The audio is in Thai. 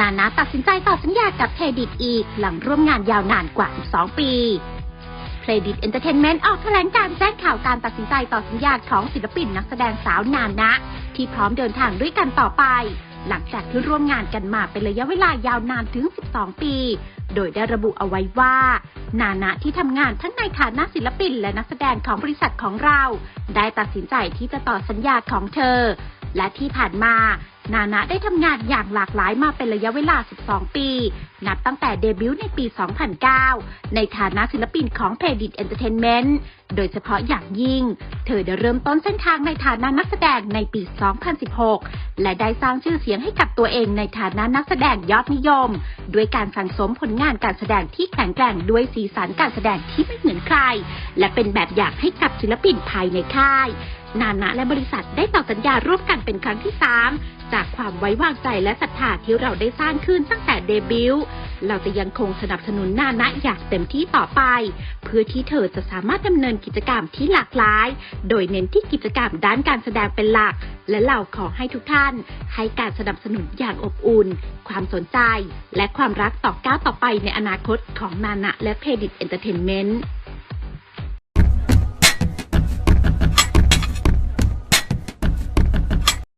นานาตัดสินใจต่อสัญญากับเครดิตอีก หลังร่วมงานยาวนานกว่า 12 ปีเครดิตเอนเตอร์เทนเมนต์ออกแถลงการแจ้งข่าวการตัดสินใจต่อสัญญาของศิลปินนักแสดงสาวนานะ ที่พร้อมเดินทางด้วยกันต่อไป หลังจากที่ร่วมงานกันมาเป็นระยะเวลายาวนานถึง 12 ปี โดยได้ระบุเอาไว้ว่า นานะที่ทำงานทั้งในฐานะศิลปินและนักแสดงของบริษัทของเรา ได้ตัดสินใจที่จะต่อสัญญาของเธอ และที่ผ่านมา นานะได้ทำงานอย่างหลากหลายมาเป็นระยะเวลา 12 ปี นับตั้งแต่เดบิวต์ในปี 2009 ในฐานะศิลปินของเพดิตเอนเตอร์เทนเมนต์โดยเฉพาะอย่างยิ่ง เธอได้เริ่มต้นเส้นทางในฐานะนักแสดงในปี 2016 และได้สร้างชื่อเสียงให้กับตัวเองในฐานะนักแสดงยอดนิยม ด้วยการสั่งสมผลงานการแสดงที่แข็งแกร่งด้วยสีสันการแสดงที่ไม่เหมือนใคร และเป็นแบบอย่างให้กับศิลปินภายในค่าย นานะและบริษัทได้ต่อสัญญาร่วมกันเป็นครั้งที่ 3 จากความไว้วางใจและศรัทธาที่เราได้สร้างขึ้นตั้งแต่เดบิวต์เราจะยังคงสนับสนุนนานะอย่างเต็มที่ต่อไป เพื่อที่เธอจะสามารถดำเนินกิจกรรมที่หลากหลาย โดยเน้นที่กิจกรรมด้านการแสดงเป็นหลัก และเราขอให้ทุกท่าน ให้การสนับสนุนอย่างอบอุ่น ความสนใจ และความรักต่อก้าวต่อไปในอนาคตของนานะและเพดิตเอนเตอร์เทนเมนต์